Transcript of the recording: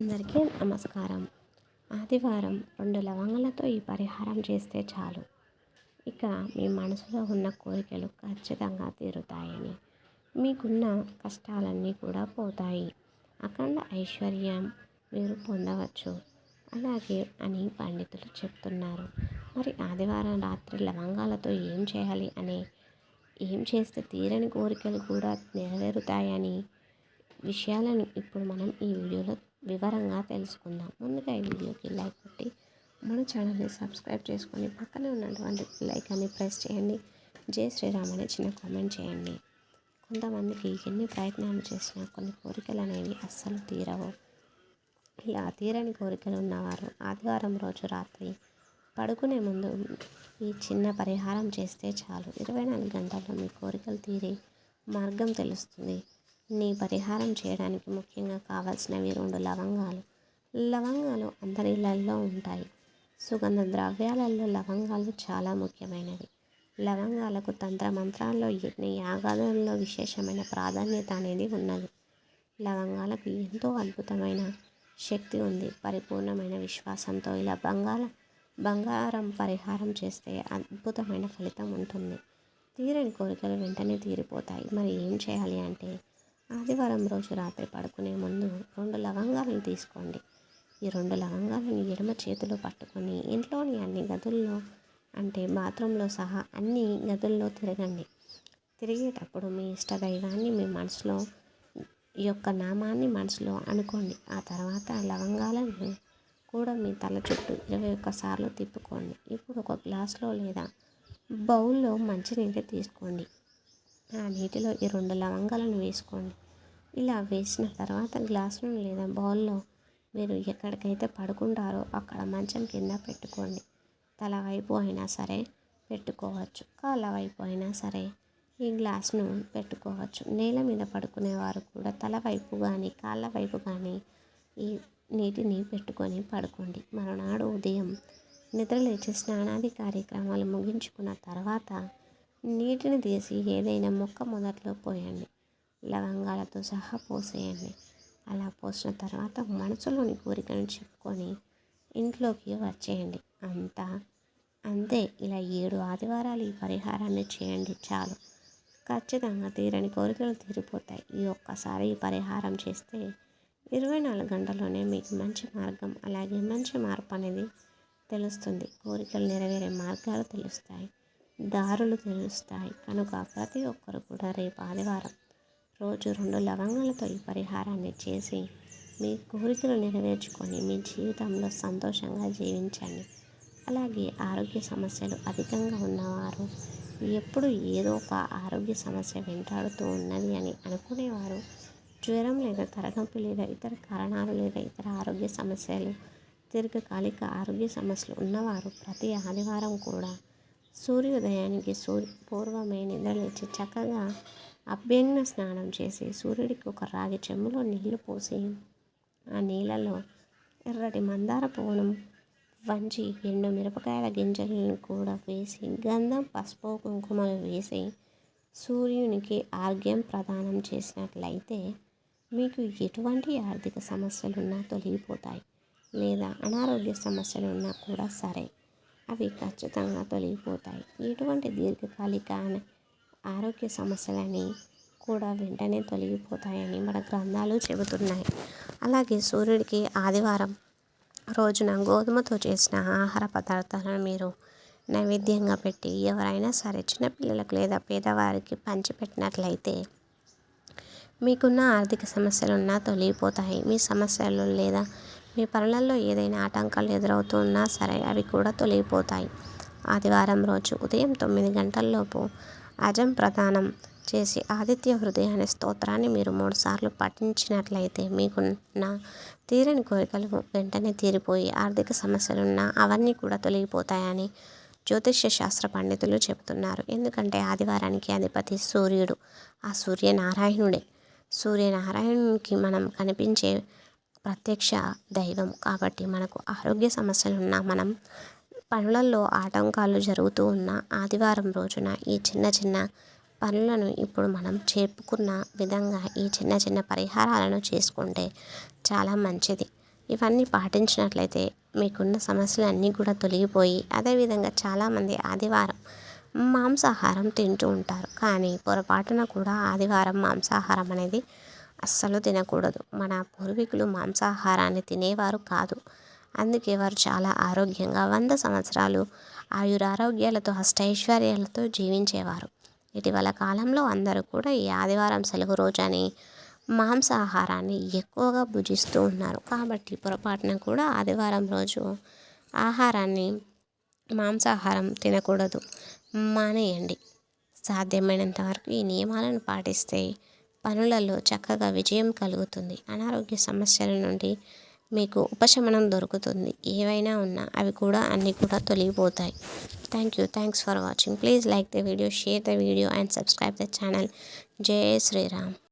అందరికీ నమస్కారం. ఆదివారం రెండు లవంగాలతో ఈ పరిహారం చేస్తే చాలు. ఇక మీ మనసులో ఉన్న కోరికలు ఖచ్చితంగా తీరుతాయని మీకున్న కష్టాలన్నీ కూడా పోతాయి. అఖండ ఐశ్వర్యం మీరు పొందవచ్చు. అలాగే అని పండితులు చెప్తున్నారు. మరి ఆదివారం రాత్రి లవంగాలతో ఏం చేయాలి అనే ఏం చేస్తే తీరని కోరికలు కూడా నెరవేరుతాయని విషయాలను ఇప్పుడు మనం ఈ వీడియోలో వివరంగా తెలుసుకుందాం. ముందుగా ఈ వీడియోకి లైక్ కొట్టి మన ఛానల్ని సబ్స్క్రైబ్ చేసుకొని పక్కనే ఉన్నటువంటి లైకాన్ని ప్రెస్ చేయండి. జై శ్రీరామ్ అని చిన్న కామెంట్ చేయండి. కొంతమందికి ఎన్ని ప్రయత్నాలు చేసినా కొన్ని కోరికలు అనేవి అస్సలు తీరవు. ఇలా తీరని కోరికలు ఉన్నవారు ఆదివారం రోజు రాత్రి పడుకునే ముందు ఈ చిన్న పరిహారం చేస్తే చాలు. ఇరవై నాలుగు గంటల్లో మీ కోరికలు తీరి మార్గం తెలుస్తుంది. నీ పరిహారం చేయడానికి ముఖ్యంగా కావాల్సినవి రెండు లవంగాలు. లవంగాలు అందరి ఇళ్ళల్లో ఉంటాయి. సుగంధ ద్రవ్యాలలో లవంగాలు చాలా ముఖ్యమైనవి. లవంగాలకు తంత్ర మంత్రాల్లో యజ్ఞ యాగాలలో విశేషమైన ప్రాధాన్యత అనేది ఉన్నది. లవంగాలకు ఎంతో అద్భుతమైన శక్తి ఉంది. పరిపూర్ణమైన విశ్వాసంతో ఇలా బంగాళ బంగారం పరిహారం చేస్తే అద్భుతమైన ఫలితం ఉంటుంది. తీరని కోరికలు వెంటనే తీరిపోతాయి. మరి ఏం చేయాలి అంటే ఆదివారం రోజు రాత్రి పడుకునే ముందు రెండు లవంగాలను తీసుకోండి. ఈ రెండు లవంగాలను ఎడమ చేతిలో పట్టుకొని ఇంట్లోని అన్ని గదుల్లో అంటే బాత్రూంలో సహా అన్ని గదుల్లో తిరగండి. తిరిగేటప్పుడు మీ ఇష్ట దైవాన్ని మీ మనసులో ఈ యొక్క నామాన్ని మనసులో అనుకోండి. ఆ తర్వాత లవంగాలను కూడా మీ తల చుట్టూ ఇరవై ఒక్కసార్లు తిప్పుకోండి. ఇప్పుడు ఒక గ్లాస్లో లేదా బౌల్లో మంచినీళ్ళు తీసుకోండి. ఆ నీటిలో ఈ రెండు లవంగాలను వేసుకోండి. ఇలా వేసిన తర్వాత గ్లాసులో లేదా బౌల్లో మీరు ఎక్కడికైతే పడుకుంటారో అక్కడ మంచం కింద పెట్టుకోండి. తల వైపు అయినా సరే పెట్టుకోవచ్చు. కాళ్ళ వైపు అయినా సరే ఈ గ్లాస్ను పెట్టుకోవచ్చు. నేల మీద పడుకునేవారు కూడా తల వైపు కానీ కాళ్ళ వైపు కానీ ఈ నీటిని పెట్టుకొని పడుకోండి. మరునాడు ఉదయం నిద్రలేచి స్నానాది కార్యక్రమాలు ముగించుకున్న తర్వాత నీటిని తీసి ఏదైనా మొక్క మొదట్లో పోయండి. లవంగాలతో సహా పోసేయండి. అలా పోసిన తర్వాత మనసులోని కోరికను చెప్పుకొని ఇంట్లోకి వచ్చేయండి. అంతా అంతే. ఇలా ఏడు ఆదివారాలు ఈ పరిహారాన్ని చేయండి చాలు. ఖచ్చితంగా తీరని కోరికలు తీరిపోతాయి. ఈ ఒక్కసారి ఈ పరిహారం చేస్తే ఇరవై నాలుగు గంటల్లోనే మీకు మంచి మార్గం అలాగే మంచి మార్పు అనేది తెలుస్తుంది. కోరికలు నెరవేరే మార్గాలు తెలుస్తాయి. దారులు తెలుస్తాయి. కనుక ప్రతి ఒక్కరు కూడా రేపు ఆదివారం రోజు రెండు లవంగాలతో ఈ పరిహారాన్ని చేసి మీ కోరికలు నెరవేర్చుకొని మీ జీవితంలో సంతోషంగా జీవించండి. అలాగే ఆరోగ్య సమస్యలు అధికంగా ఉన్నవారు ఎప్పుడు ఏదో ఒక ఆరోగ్య సమస్య వెంటాడుతూ ఉన్నది అని అనుకునేవారు జ్వరం లేదా తలనొప్పి లేదా ఇతర కారణాలు లేదా ఇతర ఆరోగ్య సమస్యలు దీర్ఘకాలిక ఆరోగ్య సమస్యలు ఉన్నవారు ప్రతి ఆదివారం కూడా సూర్యోదయానికి సూర్య పూర్వమే నిద్రలేచి చక్కగా అభ్యంగ స్నానం చేసి సూర్యుడికి ఒక రాగి చెంబులో నీళ్ళు పోసి ఆ నీళ్ళలో ఎర్రటి మందార పువ్వును వంచి ఎండు మిరపకాయల గింజలను కూడా వేసి గంధం పసుపు కుంకుమలు వేసి సూర్యునికి ఆర్గ్యం ప్రదానం చేసినట్లయితే మీకు ఎటువంటి ఆర్థిక సమస్యలున్నా తొలగిపోతాయి లేదా అనారోగ్య సమస్యలు ఉన్నా కూడా సరే అవి ఖచ్చితంగా తొలగిపోతాయి. ఎటువంటి దీర్ఘకాలిక ఆరోగ్య సమస్యలని కూడా వెంటనే తొలగిపోతాయని మన గ్రంథాలు చెబుతున్నాయి. అలాగే సూర్యుడికి ఆదివారం రోజున గోధుమతో చేసిన ఆహార పదార్థాలను మీరు నైవేద్యంగా పెట్టి ఎవరైనా సరే చిన్నపిల్లలకు లేదా పేదవారికి పంచిపెట్టినట్లయితే మీకున్న ఆర్థిక సమస్యలున్నా తొలగిపోతాయి. మీ సమస్యలు లేదా మీ పనులలో ఏదైనా ఆటంకాలు ఎదురవుతున్నా సరే అవి కూడా తొలగిపోతాయి. ఆదివారం రోజు ఉదయం తొమ్మిది గంటల్లోపు అజం ప్రదానం చేసి ఆదిత్య హృదయ అనే స్తోత్రాన్ని మీరు మూడుసార్లు పఠించినట్లయితే మీకున్న తీరని కోరికలు వెంటనే తీరిపోయి ఆర్థిక సమస్యలున్నా అవన్నీ కూడా తొలగిపోతాయని జ్యోతిష్య శాస్త్ర పండితులు చెబుతున్నారు. ఎందుకంటే ఆదివారానికి అధిపతి సూర్యుడు. ఆ సూర్యనారాయణుడే. సూర్యనారాయణునికి మనం కనిపించే ప్రత్యక్ష దైవం కాబట్టి మనకు ఆరోగ్య సమస్యలు ఉన్నా మనం పనులలో ఆటంకాలు జరుగుతూ ఉన్న ఆదివారం రోజున ఈ చిన్న చిన్న పనులను ఇప్పుడు మనం చెప్పుకున్న విధంగా ఈ చిన్న చిన్న పరిహారాలను చేసుకుంటే చాలా మంచిది. ఇవన్నీ పాటించినట్లయితే మీకున్న సమస్యలు అన్నీ కూడా తొలగిపోయి అదేవిధంగా చాలామంది ఆదివారం మాంసాహారం తింటూ ఉంటారు. కానీ పొరపాటున కూడా ఆదివారం మాంసాహారం అనేది అస్సలు తినకూడదు. మన పూర్వీకులు మాంసాహారాన్ని తినేవారు కాదు. అందుకే వారు చాలా ఆరోగ్యంగా వంద సంవత్సరాలు ఆయురారోగ్యాలతో అష్టైశ్వర్యాలతో జీవించేవారు. ఇటీవల కాలంలో అందరూ కూడా ఈ ఆదివారం సెలవు రోజని మాంసాహారాన్ని ఎక్కువగా భుజిస్తూ ఉన్నారు. కాబట్టి పొరపాటున కూడా ఆదివారం రోజు ఆహారాన్ని మాంసాహారం తినకూడదు. మానేయండి. సాధ్యమైనంత వరకు ఈ నియమాలను పాటిస్తే పనులలో చక్కగా విజయం కలుగుతుంది. అనారోగ్య సమస్యల నుండి మీకు ఉపశమనం దొరుకుతుంది. ఏవైనా ఉన్నా అవి కూడా అన్నీ కూడా తొలగిపోతాయి. Thank you thanks for watching please like the video share the video and subscribe the channel జై శ్రీరామ్